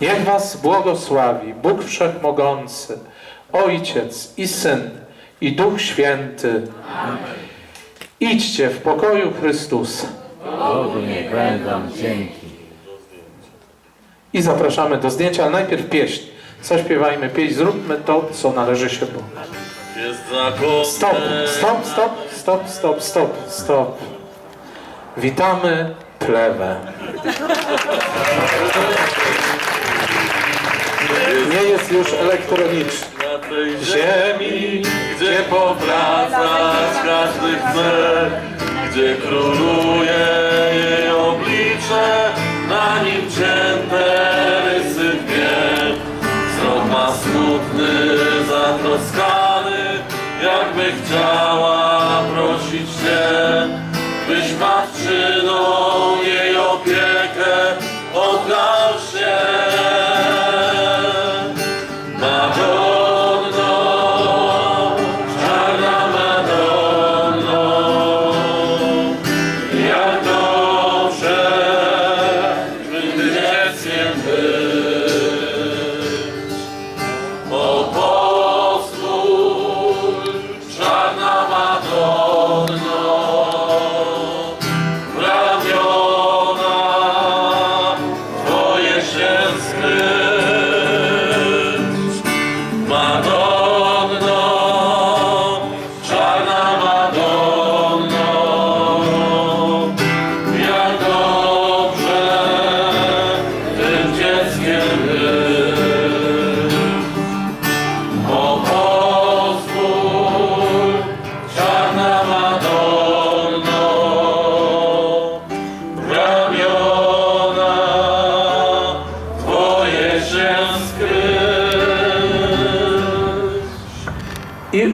Niech was błogosławi Bóg Wszechmogący, Ojciec i Syn i Duch Święty. Idźcie w pokoju Chrystusa. Bogu niech będą dzięki. I zapraszamy do zdjęcia, ale najpierw pieśń. Zaśpiewajmy pieśń, zróbmy to, co należy się Bogu. Stop, stop, stop, stop, stop, stop, stop. Witamy plewę. Nie jest już elektroniczny. Na tej ziemi, gdzie powracać każdy chce, gdzie króluje jej oblicze, na nim cięte rysy dwie. Wzrok ma smutny, zatroskany, jakby chciała prosić Cię, byś matczyną